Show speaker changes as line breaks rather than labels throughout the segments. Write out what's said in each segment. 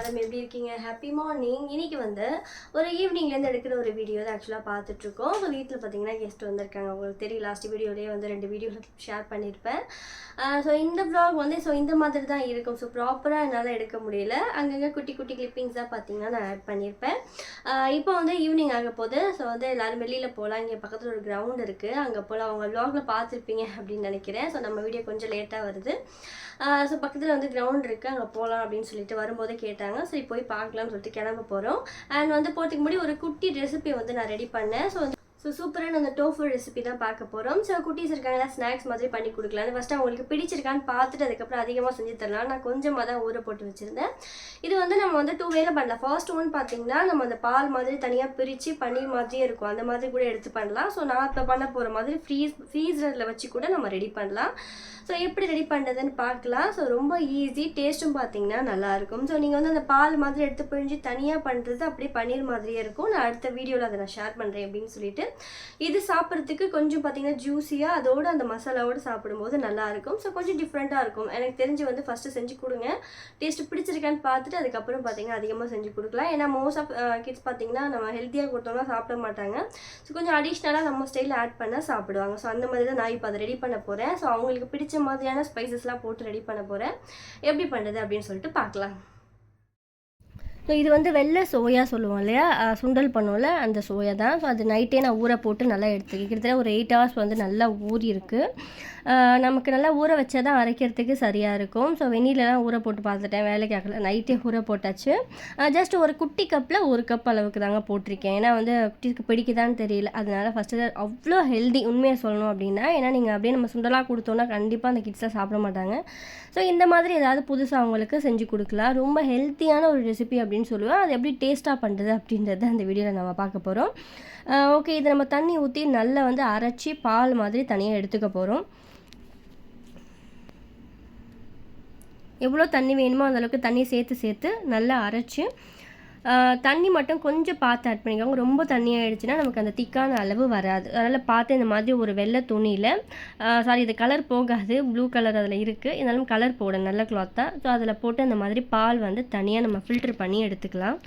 எல்லாரும் எப்படி இருக்கீங்க? ஹாப்பி மார்னிங் இன்னைக்கு வந்து ஒரு ஈவினிங்லேருந்து எடுக்கிற ஒரு வீடியோ தான் ஆக்சுவலாக பார்த்துட்ருக்கோம். ஸோ வீட்டில் பார்த்தீங்கன்னா கெஸ்ட் வந்திருக்காங்க. உங்களுக்கு தெரியும் லாஸ்ட் வீடியோலேயே வந்து ரெண்டு வீடியோ ஷேர் பண்ணியிருப்பேன் ஸோ இந்த ப்ளாக் வந்து ஸோ இந்த மாதிரி தான் இருக்கும். ஸோ ப்ராப்பராக என்னால் எடுக்க முடியல. அங்கங்கே குட்டி குட்டி கிளிப்பிங்ஸ் தான் பார்த்தீங்கன்னா நான் ஆட் பண்ணியிருப்பேன் இப்போ வந்து ஈவினிங் ஆக போது ஸோ வந்து எல்லோரும் வெளியில் போகலாம் இங்கே பக்கத்தில் ஒரு கிரவுண்ட் இருக்குது அங்கே போகலாம் அவங்க ப்ளாகில் பார்த்துருப்பீங்க அப்படின்னு நினைக்கிறேன். ஸோ நம்ம வீடியோ கொஞ்சம் லேட்டாக வருது. ஸோ பக்கத்தில் வந்து கிரவுண்ட் இருக்குது அங்கே போகலாம் அப்படின்னு சொல்லிட்டு வரும்போதே கேட்டாங்க. சரி போய் பார்க்கலாம்னு சொல்லிட்டு கிளம்ப போகிறோம் அண்ட் வந்து போகிறதுக்கு முன்னாடி ஒரு குட்டி ரெசிபி வந்து நான் ரெடி பண்ணேன். ஸோ ஸோ சூப்பரான அந்த டோஃபு ரெசிபி தான் பார்க்க போகிறோம் ஸோ குட்டீஸ் இருக்காங்களா? ஸ்நாக்ஸ் மாதிரி பண்ணி கொடுக்கலான்னு ஃபஸ்ட்டு அவங்களுக்கு பிடிச்சிருக்கான்னு பார்த்துட்டு அதுக்கப்புறம் அதிகமாக செஞ்சு தரலாம். நான் கொஞ்சமாக தான் ஊற போட்டு வச்சுருந்தேன். இது வந்து நம்ம வந்து டூ வேல பண்ணலாம். ஃபர்ஸ்ட் ஒன் பார்த்தீங்கன்னா நம்ம அந்த பால் மாதிரி தனியாக பிரித்து பன்னீர் மாதிரியே இருக்கும். அந்த மாதிரி கூட எடுத்து பண்ணலாம். ஸோ நான் இப்போ பண்ண போகிற மாதிரி ஃப்ரீஸ் ஃப்ரீசரில் வச்சு கூட நம்ம ரெடி பண்ணலாம். ஸோ எப்படி ரெடி பண்ணுறதுன்னு பார்க்கலாம். ஸோ ரொம்ப ஈஸி டேஸ்ட்டும் பார்த்தீங்கன்னா நல்லாயிருக்கும் ஸோ நீங்கள் வந்து அந்த பால் மாதிரி எடுத்து பிழிஞ்சு தனியாக பண்ணுறது அப்படியே பன்னீர் மாதிரியே இருக்கும். நான் அடுத்த வீடியோவில் அதை நான் ஷேர் பண்ணுறேன் அப்படின்னு சொல்லிட்டு இது சாப்பிட்றதுக்கு கொஞ்சம் பார்த்தீங்கன்னா ஜூஸியாக அதோட அந்த மசாலாவோடு சாப்பிடும்போது நல்லாயிருக்கும். ஸோ கொஞ்சம் டிஃப்ரெண்ட்டாக இருக்கும். எனக்கு தெரிஞ்சு வந்து ஃபஸ்ட்டு செஞ்சு கொடுங்க. டேஸ்ட் பிடிச்சிருக்கான்னு பார்த்துட்டு அதுக்கப்புறம் பார்த்தீங்கன்னா அதிகமாக செஞ்சு கொடுக்கலாம். ஏன்னா மோஸ்ட் ஆஃப் கிட்ஸ் uh, பார்த்தீங்கன்னா நம்ம ஹெல்த்தியாக கொடுத்தோம்னா சாப்பிட மாட்டாங்க. ஸோ கொஞ்சம் அடிஷ்னலாக நம்ம ஸ்டைலில் ஆட் பண்ணால் சாப்பிடுவாங்க. ஸோ அந்த மாதிரி தான் நான் இப்போ அதை ரெடி பண்ண போகிறேன் ஸோ அவங்களுக்கு பிடிச்ச மாதிரியான ஸ்பைசஸ்லாம் போட்டு ரெடி பண்ண போகிறேன் எப்படி பண்ணுறது அப்படின்னு சொல்லிட்டு பார்க்கலாம். ஸோ இது வந்து வெள்ளை சோயா சொல்லுவோம் இல்லையா? சுண்டல் பண்ணுவோம்ல அந்த சோயா தான். ஸோ அது நைட்டே நான் ஊற போட்டு நல்லா எடுத்துக்கேன் கிட்டத்தட்ட ஒரு எயிட் ஹவர்ஸ் வந்து நல்லா ஊறிருக்கு நமக்கு நல்லா ஊற வச்சா தான் அரைக்கிறதுக்கு சரியாக இருக்கும். ஸோ வெந்நீர்லாம் ஊற போட்டு பார்த்துட்டேன். வேலைக்கு ஆகல. நைட்டே ஊற போட்டாச்சு. ஜஸ்ட் ஒரு குட்டி கப்பில் ஒரு கப் அளவுக்கு தாங்க போட்டிருக்கேன். ஏன்னா வந்து குட்டிக்கு பிடிக்குதான்னு தெரியல. அதனால் ஃபஸ்ட்டு அவ்வளோ ஹெல்தி உண்மையை சொல்லணும் அப்படின்னா ஏன்னா நீங்கள் அப்படியே நம்ம சுண்டலாக கொடுத்தோன்னா கண்டிப்பாக அந்த கிட்ஸாக சாப்பிட மாட்டாங்க. ஸோ இந்த மாதிரி ஏதாவது புதுசாக அவங்களுக்கு செஞ்சு கொடுக்கலாம். ரொம்ப ஹெல்த்தியான ஒரு ரெசிபி அப்படின்னு சொல்லுவேன். அது எப்படி டேஸ்ட்டாக பண்ணுறது அப்படின்றத அந்த வீடியோவில் நம்ம பார்க்க போகிறோம் ஓகே இதை நம்ம தண்ணி ஊற்றி நல்லா வந்து அரைச்சி பால் மாதிரி தனியாக எடுத்துக்க போகிறோம் எவ்வளோ தண்ணி வேணுமோ அந்த அளவுக்கு தண்ணி சேர்த்து சேர்த்து நல்லா அரைச்சி தண்ணி மட்டும் கொஞ்சம் பார்த்து ஆட் பண்ணிக்கோங்க. ரொம்ப தண்ணியாகிடுச்சுன்னா நமக்கு அந்த திக்கான அளவு வராது. அதனால் பார்த்து இந்த மாதிரி ஒரு வெள்ளை துணியில் சாரி இது கலர் போகாது. ப்ளூ கலர் அதில் இருக்குது இருந்தாலும் கலர் போட. நல்ல கிளாத்தாக ஸோ அதில் போட்டு அந்த மாதிரி பால் வந்து தனியாக நம்ம ஃபில்ட்ரு பண்ணி எடுத்துக்கலாம்.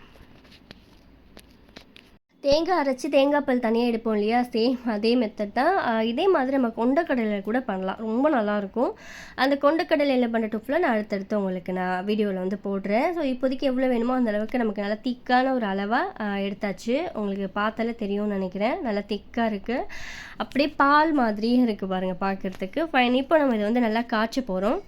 தேங்காய் அரைச்சி தேங்காய் பால் தனியாக எடுப்போம் இல்லையா? சேம் அதே மெத்தட் தான். இதே மாதிரி நம்ம கொண்டக்கடலையில் கூட பண்ணலாம். ரொம்ப நல்லாயிருக்கும் அந்த கொண்டக்கடலையில் பண்ணுற டிஃப்ல நான் அடுத்தடுத்து உங்களுக்கு நான் வீடியோவில் வந்து போடுறேன். ஸோ இப்போதைக்கு எவ்வளோ வேணுமோ அந்த அளவுக்கு நமக்கு நல்லா திக்கான ஒரு அளவாக எடுத்தாச்சு. உங்களுக்கு பார்த்தாலே தெரியும்னு நினைக்கிறேன். நல்லா திக்காக இருக்குது அப்படியே பால் மாதிரியும் இருக்குது பாருங்கள் பார்க்குறதுக்கு. ஃபைன் இப்போ நம்ம இதை வந்து நல்லா காய்ச்ச போகிறோம்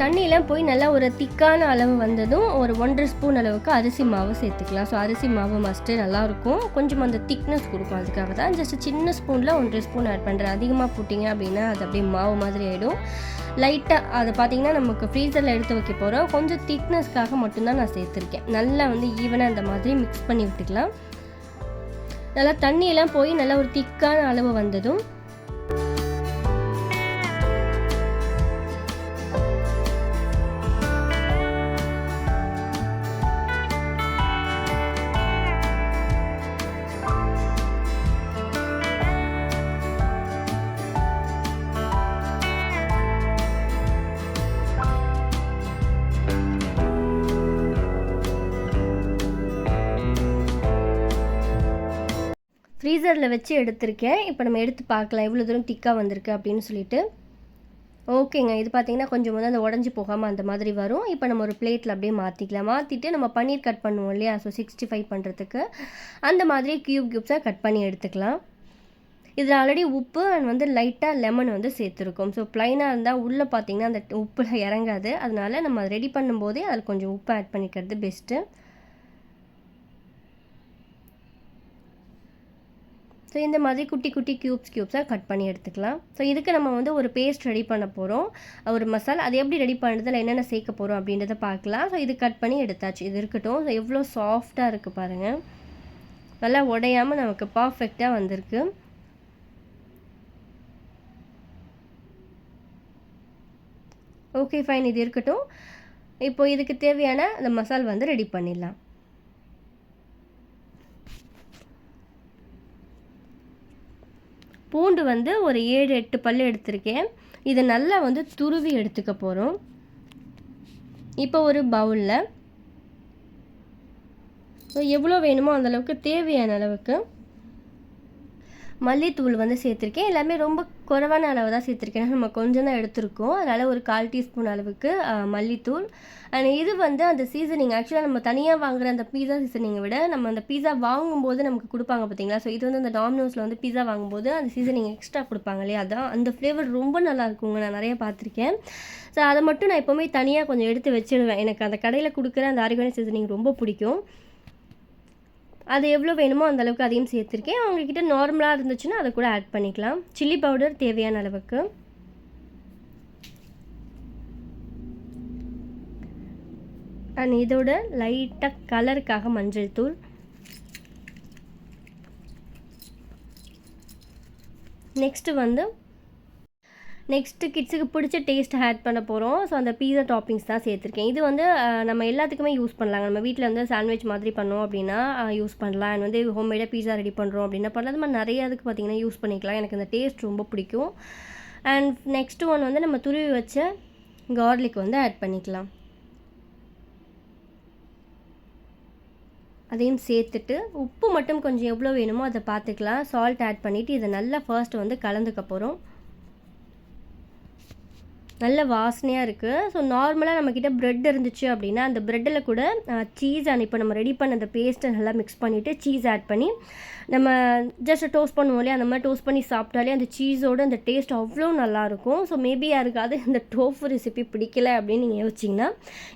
தண்ணியில் தண்ணியெலாம் போய் நல்லா ஒரு திக்கான அளவு வந்ததும் ஒரு ஒன்றரை ஸ்பூன் அளவுக்கு அரிசி மாவு சேர்த்துக்கலாம். ஸோ அரிசி மாவு மஸ்ட்டு நல்லாயிருக்கும். கொஞ்சம் அந்த திக்னஸ் கொடுக்கும். அதுக்காக தான் ஜஸ்ட் சின்ன ஸ்பூனில் ஒன்றரை ஸ்பூன் ஆட் பண்ணுறேன் அதிகமாக போட்டிங்க அப்படின்னா அது அப்படியே மாவு மாதிரி ஆகிடும் லைட்டாக அதை பார்த்தீங்கன்னா நமக்கு ஃப்ரீசரில் எடுத்து வைக்க போகிறோம் கொஞ்சம் திக்னஸ்க்காக மட்டும்தான் நான் சேர்த்துருக்கேன். நல்லா வந்து ஈவனாக அந்த மாதிரி மிக்ஸ் பண்ணி விட்டுக்கலாம். நல்லா தண்ணியெல்லாம் போய் நல்லா ஒரு திக்கான அளவு வந்ததும் ஃப்ரீசரில் வச்சு எடுத்திருக்கேன். இப்போ நம்ம எடுத்து பார்க்கலாம். எவ்வளோ தூரம் திக்காக வந்திருக்கு அப்படின்னு சொல்லிட்டு. ஓகேங்க. இது பார்த்தீங்கன்னா கொஞ்சம் வந்து அந்த உடஞ்சி போகாமல் அந்த மாதிரி வரும். இப்போ நம்ம ஒரு பிளேட்டில் அப்படியே மாற்றிக்கலாம் மாற்றிட்டு நம்ம பன்னீர் கட் பண்ணுவோம் இல்லையா? ஸோ சிக்ஸ்டி ஃபைவ் பண்ணுறதுக்கு அந்த மாதிரி க்யூப் க்யூப்ஸாக கட் பண்ணி எடுத்துக்கலாம். இதில் ஆல்ரெடி உப்பு அண்ட் வந்து லைட்டாக லெமன் வந்து சேர்த்துருக்கோம். ஸோ ப்ளைனாக இருந்தால் உள்ளே பார்த்தீங்கன்னா அந்த உப்பில் இறங்காது. அதனால நம்ம ரெடி பண்ணும்போதே அதில் கொஞ்சம் உப்பு ஆட் பண்ணிக்கிறது பெஸ்ட்டு ஸோ இந்த மாதிரி குட்டி குட்டி க்யூப்ஸ் க்யூப்ஸாக கட் பண்ணி எடுத்துக்கலாம். ஸோ இதுக்கு நம்ம வந்து ஒரு பேஸ்ட் ரெடி பண்ண போகிறோம் ஒரு மசாலா அது எப்படி ரெடி பண்ணுறதுல என்னென்ன சேர்க்க போகிறோம் அப்படின்றத பார்க்கலாம். ஸோ இது கட் பண்ணி எடுத்தாச்சு. இது இருக்கட்டும். ஸோ எவ்வளோ சாஃப்டாக இருக்குது பாருங்கள் நல்லா உடையாமல் நமக்கு பர்ஃபெக்டாக வந்திருக்கு. ஓகே ஃபைன் இது இருக்கட்டும். இப்போ இதுக்கு தேவையான அந்த மசால் வந்து ரெடி பண்ணிடலாம். பூண்டு வந்து ஒரு ஏழு எட்டு பல் எடுத்திருக்கேன். இதை நல்லா வந்து துருவி எடுத்துக்க போகிறோம் இப்போ ஒரு பவுலில். ஸோ எவ்வளோ வேணுமோ அந்தளவுக்கு தேவையான அளவுக்கு மல்லித்தூள் வந்து சேர்த்துருக்கேன். எல்லாமே ரொம்ப குறைவான அளவு தான் சேர்த்துருக்கேன். நம்ம கொஞ்சம் தான் எடுத்திருக்கோம். அதனால் ஒரு கால் டீஸ்பூன் அளவுக்கு மல்லித்தூள். அண்ட் இது வந்து அந்த சீசனிங் ஆக்சுவலாக நம்ம தனியாக வாங்குற அந்த பீஸா சீசனிங்கை விட நம்ம அந்த பீஸா வாங்கும்போது நமக்கு கொடுப்பாங்க பார்த்தீங்களா? ஸோ இது வந்து அந்த டாமினோஸில் வந்து பீஸா வாங்கும்போது அந்த சீசனிங் எக்ஸ்ட்ரா கொடுப்பாங்க இல்லையா? அதான். அந்த ஃப்ளேவர் ரொம்ப நல்லா இருக்குங்க. நான் நிறைய பார்த்துருக்கேன். ஸோ அதை மட்டும் நான் எப்போவுமே தனியாக கொஞ்சம் எடுத்து வச்சிடுவேன். எனக்கு அந்த கடையில் கொடுக்குற அந்த ஆரிகானி சீசனிங் ரொம்ப பிடிக்கும். அது எவ்வளோ வேணுமோ அந்த அளவுக்கு அதையும் சேர்த்துருக்கேன். அவங்கக்கிட்ட நார்மலாக இருந்துச்சுன்னா அதை கூட ஆட் பண்ணிக்கலாம். சில்லி பவுடர் தேவையான அளவுக்கு. அண்ட் இதோட லைட்டாக கலருக்காக மஞ்சள் தூள். நெக்ஸ்ட்டு வந்து நெக்ஸ்ட்டு கிட்ஸுக்கு பிடிச்ச டேஸ்ட் ஆட் பண்ண போகிறோம். ஸோ அந்த பீஸா டாப்பிங்ஸ் தான் சேர்த்துருக்கேன். இது வந்து நம்ம எல்லாத்துக்குமே யூஸ் பண்ணலாங்க. நம்ம வீட்டில் வந்து சாண்ட்விச் மாதிரி பண்ணோம் அப்படின்னா யூஸ் பண்ணலாம். அண்ட் வந்து ஹோம்மேடாக பீஸா ரெடி பண்ணுறோம் அப்படின்னா பண்ணலாம். அது மாதிரி நிறைய அதுக்கு பார்த்திங்கன்னா யூஸ் பண்ணிக்கலாம். எனக்கு இந்த டேஸ்ட் ரொம்ப பிடிக்கும். அண்ட் நெக்ஸ்ட்டு ஒன் வந்து நம்ம துருவி வச்ச கார்லிக் வந்து ஆட் பண்ணிக்கலாம். அதையும் சேர்த்துட்டு உப்பு மட்டும் கொஞ்சம் எவ்வளோ வேணுமோ அதை பார்த்துக்கலாம். சால்ட் ஆட் பண்ணிவிட்டு இதை நல்லா ஃபர்ஸ்ட் வந்து கலந்துக்க போகிறோம். நல்ல வாசனையாக இருக்குது ஸோ நார்மலாக நம்மக்கிட்ட ப்ரெட் இருந்துச்சு அப்படின்னா அந்த ப்ரெட்டில் கூட சீஸ் அண்ட் இப்போ நம்ம ரெடி பண்ண அந்த பேஸ்ட்டை நல்லா மிக்ஸ் பண்ணிவிட்டு சீஸ் ஆட் பண்ணி நம்ம ஜஸ்ட் டோஸ்ட் பண்ணுவோம் இல்லையா? அந்த மாதிரி டோஸ்ட் பண்ணி சாப்பிட்டாலே அந்த சீஸோட அந்த டேஸ்ட் அவ்வளோ நல்லாயிருக்கும் ஸோ மேபி யாருக்காவது இந்த டோஃபு ரெசிபி பிடிக்கல அப்படின்னு நீங்கள் யோசிச்சிங்கன்னா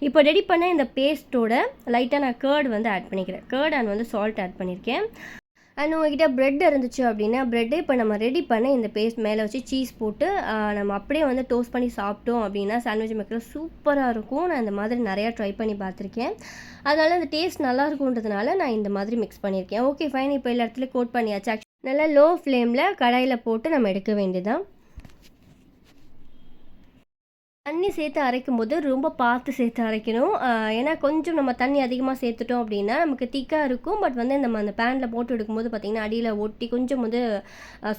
இப்போ ரெடி பண்ண இந்த பேஸ்ட்டோட லைட்டாக நான் கேர்டு வந்து ஆட் பண்ணிக்கிறேன். கேர்ட் அண்ட் வந்து சால்ட் ஆட் பண்ணியிருக்கேன். அண்ட் உங்ககிட்ட ப்ரெட் இருந்துச்சு அப்படின்னா ப்ரெட்டே இப்போ நம்ம ரெடி பண்ண இந்த பேஸ்ட் மேலே வச்சு சீஸ் போட்டு நம்ம அப்படியே வந்து டோஸ்ட் பண்ணி சாப்பிட்டோம் அப்படின்னா சாண்ட்விச் மேக்கர் சூப்பராக இருக்கும். நான் இந்த மாதிரி நிறையா ட்ரை பண்ணி பார்த்துருக்கேன். அதனால் அந்த டேஸ்ட் நல்லா இருக்குன்றதுனால நான் இந்த மாதிரி மிக்ஸ் பண்ணியிருக்கேன். ஓகே ஃபைன் இப்போ எல்லா இடத்துலையும் கோட் பண்ணியாச்சு. நல்லா லோ ஃப்ளேமில் கடாயில் போட்டு நம்ம எடுக்க வேண்டியதான் தண்ணி சேர்த்து அரைக்கும் போது ரொம்ப பார்த்து சேர்த்து அரைக்கணும். ஏன்னா கொஞ்சம் நம்ம தண்ணி அதிகமாக சேர்த்துட்டோம் அப்படின்னா நமக்கு திக்காக இருக்கும். பட் வந்து நம்ம அந்த பேனில் போட்டு எடுக்கும்போது பார்த்திங்கன்னா அடியில் ஒட்டி கொஞ்சம் வந்து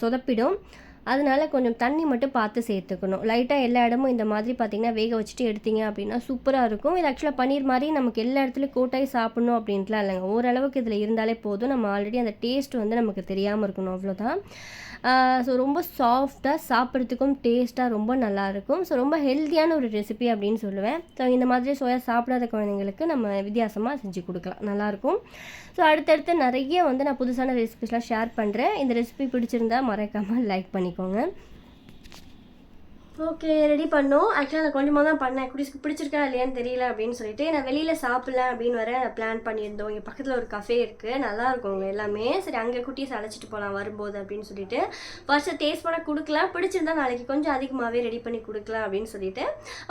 சொதப்பிடும். அதனால கொஞ்சம் தண்ணி மட்டும் பார்த்து சேர்த்துக்கணும். லைட்டாக எல்லா இடமும் இந்த மாதிரி பார்த்திங்கன்னா வேக வச்சுட்டு எடுத்தீங்க அப்படின்னா சூப்பராக இருக்கும். இது ஆக்சுவலாக பன்னீர் மாதிரி நமக்கு எல்லா இடத்துலையும் கூட்டாகி சாப்பிட்ணும் அப்படின்ட்டுலாம் இல்லைங்க. ஓரளவுக்கு இதில் இருந்தாலே போதும். நம்ம ஆல்ரெடி அந்த டேஸ்ட் வந்து நமக்கு தெரியாமல் இருக்கணும். அவ்வளோதான் ஸோ ரொம்ப சாஃப்டாக சாப்பிட்றதுக்கும் டேஸ்ட்டாக ரொம்ப நல்லாயிருக்கும். ஸோ ரொம்ப ஹெல்த்தியான ஒரு ரெசிபி அப்படின்னு சொல்லுவேன். ஸோ இந்த மாதிரி சோயா சாப்பிடாத குழந்தைங்களுக்கு நம்ம வித்தியாசமாக செஞ்சு கொடுக்கலாம். நல்லாயிருக்கும். ஸோ அடுத்தடுத்து நிறைய வந்து நான் புதுசான ரெசிபிஸ்லாம் ஷேர் பண்ணுறேன் இந்த ரெசிபி பிடிச்சிருந்தா மறக்காமல் லைக் பண்ணிக்கோங்க. ஓகே ரெடி பண்ணோம் ஆக்சுவலாக நான் கொஞ்சமாக தான் பண்ணேன். குடிஸ்க்கு பிடிச்சிருக்கா இல்லையான்னு தெரியல அப்படின்னு சொல்லிட்டு நான் வெளியில் சாப்பிட்லாம் அப்படின்னு வர பிளான் பண்ணியிருந்தோம். இங்கே பக்கத்தில் ஒரு கஃபே இருக்குது நல்லா இருக்கும் எல்லாமே. சரி அங்கே குட்டியை அழைச்சிட்டு போகலாம் வரும்போது அப்படின்னு சொல்லிட்டு. ஃபர்ஸ்ட்டு டேஸ்ட் பண்ண கொடுக்கலாம் பிடிச்சிருந்தா நாளைக்கு கொஞ்சம் அதிகமாகவே ரெடி பண்ணி கொடுக்கலாம் அப்படின்னு சொல்லிட்டு.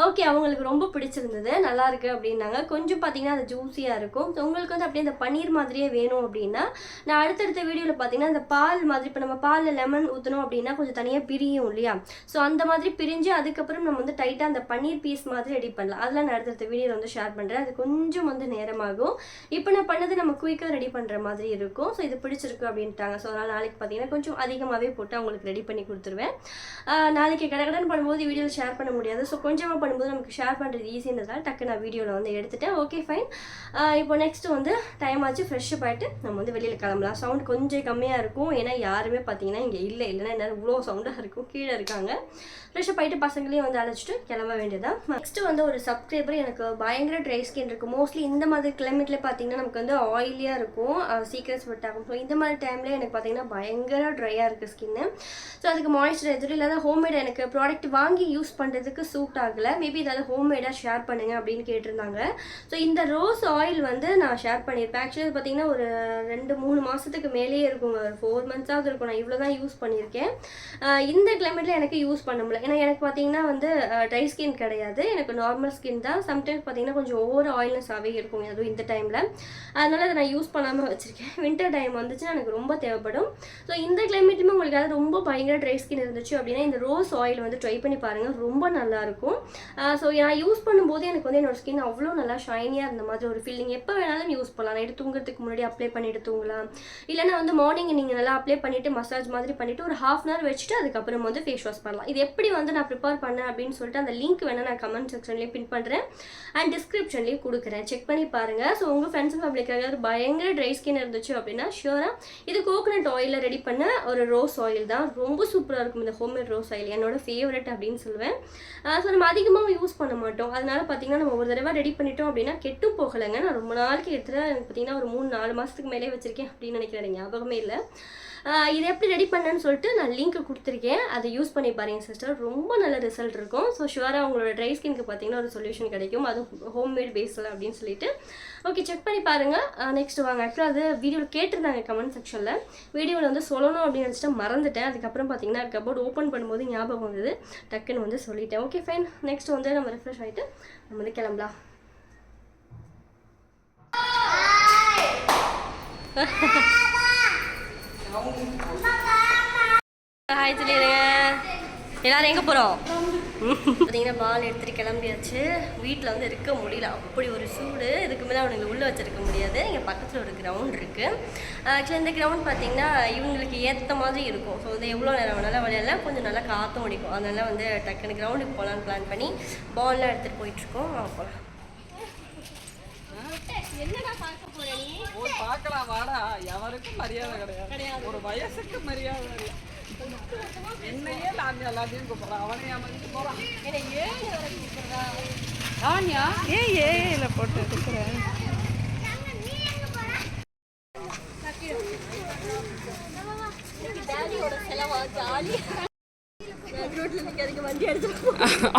ஓகே அவங்களுக்கு ரொம்ப பிடிச்சிருந்தது. நல்லா இருக்குது அப்படின்னாங்க. கொஞ்சம் பார்த்தீங்கன்னா அது ஜூஸியாக இருக்கும். ஸோ உங்களுக்கு வந்து அப்படியே அந்த பன்னீர் மாதிரியே வேணும் அப்படின்னா நான் அடுத்தடுத்த வீடியோவில் பார்த்தீங்கன்னா அந்த பால் மாதிரி இப்போ நம்ம பாலில் லெமன் ஊற்றணும் அப்படின்னா கொஞ்சம் தனியாக பிரியும் இல்லையா? ஸோ அந்த மாதிரி பிரி பிரிஞ்சு அதுக்கப்புறம் நம்ம வந்து டைட்டாக அந்த பன்னீர் பீஸ் மாதிரி ரெடி பண்ணலாம். அதெல்லாம் நான் அடுத்த வீடியோவில் வந்து ஷேர் பண்ணுறேன் அது கொஞ்சம் வந்து நேரமாகும். இப்போ நான் பண்ணது நம்ம குயிக்காக ரெடி பண்ணுற மாதிரி இருக்கும். ஸோ இது பிடிச்சிருக்கு அப்படின்ட்டாங்க. ஸோ அதனால் நாளைக்கு பார்த்தீங்கன்னா கொஞ்சம் அதிகமாகவே போட்டு அவங்களுக்கு ரெடி பண்ணி கொடுத்துருவேன். நாளைக்கு கடகடன் பண்ணும்போது வீடியோ ஷேர் பண்ண முடியாது. ஸோ கொஞ்சமாக பண்ணும்போது நமக்கு ஷேர் பண்ணுறது ஈஸின்றதால டக்கு நான் வீடியோவில் வந்து எடுத்துட்டேன். ஓகே ஃபைன் இப்போ நெக்ஸ்ட் வந்து டைம் ஆச்சு. ஃப்ரெஷ்ஷப் ஆகிட்டு நம்ம வந்து வெளியில் கிளம்பலாம். சவுண்ட் கொஞ்சம் கம்மியாக இருக்கும். ஏன்னா யாருமே பார்த்தீங்கன்னா இங்கே இல்லை. இல்லைன்னா என்ன இவ்வளோ சவுண்டாக இருக்கும். கீழே இருக்காங்க. ஃப்ரெஷ்ஷப் போயிட்டு பசங்களையும் வந்து அழைச்சிட்டு கிளம்ப வேண்டியதான் நெக்ஸ்ட் வந்து ஒரு சப்ஸ்கிரைபர் எனக்கு பயங்கர ட்ரை ஸ்கின் இருக்கு. மோஸ்ட்லி இந்த மாதிரி கிளைமேட்ல பார்த்தீங்கன்னா நமக்கு வந்து ஆயிலியாக இருக்கும். சீக்கிரம் ஸ்வெட் ஆகும். ஸோ இந்த மாதிரி டைம்ல எனக்கு பார்த்தீங்கன்னா பயங்கர ட்ரையாக இருக்குது ஸ்கின்னு ஸோ அதுக்கு மாய்ஸ்சரைசர் இல்லாத ஹோம்மேட் எனக்கு ப்ராடக்ட் வாங்கி யூஸ் பண்ணுறதுக்கு சூட் ஆகலை. மேபி ஏதாவது ஹோம்மேடாக ஷேர் பண்ணுங்க அப்படின்னு கேட்டிருந்தாங்க. ஸோ இந்த ரோஸ் ஆயில் வந்து நான் ஷேர் பண்ணியிருப்பேன் ஆக்சுவலி பார்த்தீங்கன்னா ஒரு ரெண்டு மூணு மாதத்துக்கு மேலேயே இருக்கும் ஒரு ஃபோர் மந்த்ஸாவது இருக்கும். நான் இவ்வளோ தான் யூஸ் பண்ணியிருக்கேன் இந்த கிளைமேட்டில் எனக்கு யூஸ் பண்ண முடியல. ஏன்னா எனக்கு பார்த்தீங்கன்னா வந்து ட்ரை ஸ்கின் கிடையாது. எனக்கு நார்மல் ஸ்கின் தான். சம்டைம்ஸ் பார்த்தீங்கன்னா கொஞ்சம் ஓவர் ஆயில்னஸாகவே இருக்கும். அதுவும் இந்த டைமில் அதனால் அதை நான் யூஸ் பண்ணாமல் வச்சுருக்கேன். வின்டர் டைம் வந்துச்சுன்னா எனக்கு ரொம்ப தேவைப்படும். ஸோ இந்த கிளைமேட்டுமே உங்களுக்கு அது ரொம்ப பயங்கர ட்ரை ஸ்கின் இருந்துச்சு அப்படின்னா இந்த ரோஸ் ஆயில் வந்து ட்ரை பண்ணி பாருங்கள் ரொம்ப நல்லாயிருக்கும் ஸோ நான் யூஸ் பண்ணும்போது எனக்கு வந்து என்னோட ஸ்கின் அவ்வளோ நல்லா ஷைனியாக இருந்த மாதிரி ஒரு ஃபீலிங் எப்போ வேணாலும் யூஸ் பண்ணலாம். நைட்டு தூங்குறதுக்கு முன்னாடி அப்ளை பண்ணிட்டு தூங்கலாம். இல்லைனா வந்து மார்னிங் நீங்கள் நல்லா அப்ளை பண்ணிவிட்டு மசாஜ் மாதிரி பண்ணிவிட்டு ஒரு ஹாஃப் அன் ஹவர் வச்சுட்டு அதுக்கப்புறம் வந்து ஃபேஸ் வாஷ் பண்ணலாம். இது எப்படி வந்து நான் ப்ரிப்பேர் பண்ணேன் அப்படின்னு சொல்லிட்டு அந்த லிங்க் வேணால் நான் கமெண்ட் செக்ஷன்லேயும் பின் பண்ணுறேன் அண்ட் டிஸ்கிரிப்ஷன்லேயும் கொடுக்குறேன். செக் பண்ணி பாருங்கள் ஸோ உங்கள் ஃப்ரெண்ட்ஸ் அண்ட் ஃபேமிலிக்காக பயங்கர ட்ரை ஸ்கின் இருந்துச்சு அப்படின்னா ஷியூராக இது கோகோனட் ஆயிலில் ரெடி பண்ண ஒரு ரோஸ் ஆயில் தான். ரொம்ப சூப்பராக இருக்கும். இந்த ஹோம்மேட் ரோஸ் ஆயில் என்னோட ஃபேவரட் அப்படின்னு சொல்லுவேன். ஸோ நம்ம அதிகமாக யூஸ் பண்ண மாட்டோம். அதனால பார்த்தீங்கன்னா நம்ம ஒரு தடவை ரெடி பண்ணிட்டோம் அப்படின்னா கெட்டும் போகலைங்க. நான் ரொம்ப நாளைக்கு எடுத்துகிட்டு எனக்கு பார்த்தீங்கன்னா ஒரு மூணு நாலு மாதத்துக்கு மேலே வச்சுருக்கேன் அப்படின்னு நினைக்கிறேன். ஞாபகமே இல்லை. இது எப்படி ரெடி பண்ணேன்னு சொல்லிட்டு நான் லிங்க் கொடுத்துருக்கேன். அதை யூஸ் பண்ணி பாருங்க சிஸ்டர் ரொம்ப நல்ல ரிசல்ட் இருக்கும். ஸோ ஷுவராக உங்களோட ட்ரை ஸ்கின்க்கு பார்த்தீங்கன்னா ஒரு சொல்யூஷன் கிடைக்கும். அதுவும் ஹோம்மேட் பேஸில் அப்படின்னு சொல்லிட்டு. ஓகே செக் பண்ணி பாருங்கள் நெக்ஸ்ட் வாங்க. ஆக்சுவலாக அது வீடியோவில் கேட்டிருந்தாங்க கமெண்ட் செக்ஷனில் வீடியோவில் வந்து சொல்லணும் அப்படின்னு நினச்சிட்டு மறந்துட்டேன். அதுக்கப்புறம் பார்த்தீங்கன்னா கபோர்ட் ஓப்பன் பண்ணும்போது ஞாபகம் வந்தது. டக்குன்னு வந்து சொல்லிட்டேன். ஓகே ஃபைன் நெக்ஸ்ட் வந்து நம்ம ரெஃப்ரெஷ் ஆகிட்டு நம்ம வந்து கிளம்பலாம். ஹாய் சொல்லிடுங்க எல்லாரும் எங்கே போகிறோம் பார்த்தீங்கன்னா பால் எடுத்துகிட்டு கிளம்பியாச்சு. வீட்டில் வந்து இருக்க முடியல. அப்படி ஒரு சூடு. இதுக்கு மேலே அவனுங்க உள்ளே வச்சிருக்க முடியாது. இங்கே பக்கத்தில் ஒரு கிரவுண்ட் இருக்குது ஆக்சுவலி இந்த கிரவுண்ட் பார்த்தீங்கன்னா இவங்களுக்கு ஏற்ற மாதிரி இருக்கும். ஸோ இது எவ்வளோ நேரம் வேணாலும் விளையாடல கொஞ்சம் நல்லா காற்றும் அடிக்கும் அதனால வந்து டக்குன்னு கிரவுண்டுக்கு போகலான்னு பிளான் பண்ணி பால்லாம் எடுத்துகிட்டு போயிட்டுருக்கோம் போகலாம் என்னடா பார்க்க போற நீ?
ஒரு பார்க்கலாம் வாடா. எவருக்கும் மரியாதை கிடையாது. ஒரு வயசுக்கு மரியாதை இல்லை. என்னையே நான் எல்லாத்தையும் கூப்பிடுறேன் அவனை ஏமாந்து போறான். ஆனியா ஏ ஏல போட்டு இருக்கிறேன்?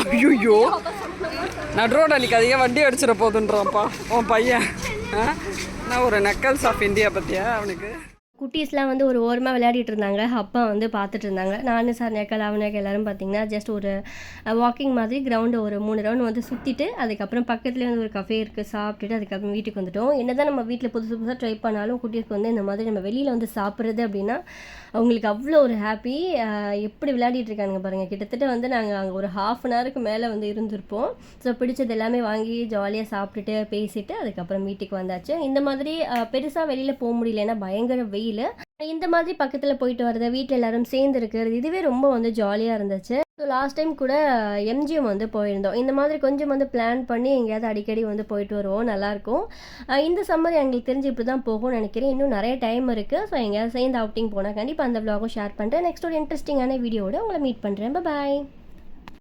ஐயோ நடுரோட அன்னைக்கு அதிகம் வண்டி அடிச்சிட போதுன்றான்ப்பா. உன் பையன். நான் ஒரு நக்கல்ஸ் ஆஃப் இந்தியா பற்றியா அவனுக்கு?
குட்டீஸ்லாம் வந்து ஒரு ஓரமாக விளையாடிட்டு இருந்தாங்க. அப்பா வந்து பார்த்துட்டு இருந்தாங்க. நான் சார் நேக்கல் அவனேக்கல் எல்லாரும் பார்த்தீங்கன்னா ஜஸ்ட் ஒரு வாக்கிங் மாதிரி கிரவுண்டு ஒரு மூணு ரவுண்ட் வந்து சுற்றிட்டு அதுக்கப்புறம் பக்கத்துலேயே வந்து ஒரு கஃபே இருக்குது சாப்பிட்டுட்டு அதுக்கப்புறம் வீட்டுக்கு வந்துட்டோம். என்னதான் நம்ம வீட்டில் புதுசு புதுசாக ட்ரை பண்ணாலும் குட்டீஸ்க்கு வந்து இந்த மாதிரி நம்ம வெளியில் வந்து சாப்பிட்றது அப்படின்னா அவங்களுக்கு அவ்வளோ ஒரு ஹாப்பி எப்படி விளையாடிட்டு இருக்காங்க பாருங்கள் கிட்டத்தட்ட வந்து நாங்கள் அங்கே ஒரு ஹாஃப் அன் ஹவருக்கு மேலே வந்து இருந்திருப்போம். ஸோ பிடிச்சது எல்லாமே வாங்கி ஜாலியாக சாப்பிட்டுட்டு பேசிட்டு அதுக்கப்புறம் வீட்டுக்கு வந்தாச்சு. இந்த மாதிரி பெருசாக வெளியில் போக முடியல ஏன்னா பயங்கர வெயில் இந்த மாதிரி பக்கத்தில் போயிட்டு வரது வீட்டில் எல்லாரும் சேர்ந்து இருக்கிறது இதுவே ரொம்ப வந்து ஜாலியாக இருந்துச்சு. ஸோ லாஸ்ட் டைம் கூட எம்ஜிஎம் வந்து போயிருந்தோம். இந்த மாதிரி கொஞ்சம் வந்து பிளான் பண்ணி எங்கேயாவது அடிக்கடி வந்து போயிட்டு வருவோம். நல்லாயிருக்கும். இந்த சம்மர் எங்களுக்கு தெரிஞ்சு இப்படி தான் போகும்னு நினைக்கிறேன். இன்னும் நிறைய டைம் இருக்குது ஸோ எங்கேயாவது சேர்ந்து அவுட்டிங் போனால் கண்டிப்பாக அந்த vlog-உம் ஷேர் பண்ணுறேன் நெக்ஸ்ட் ஒரு இன்ட்ரெஸ்டிங்கான வீடியோட உங்களை மீட் பண்ணுறேன் பாய்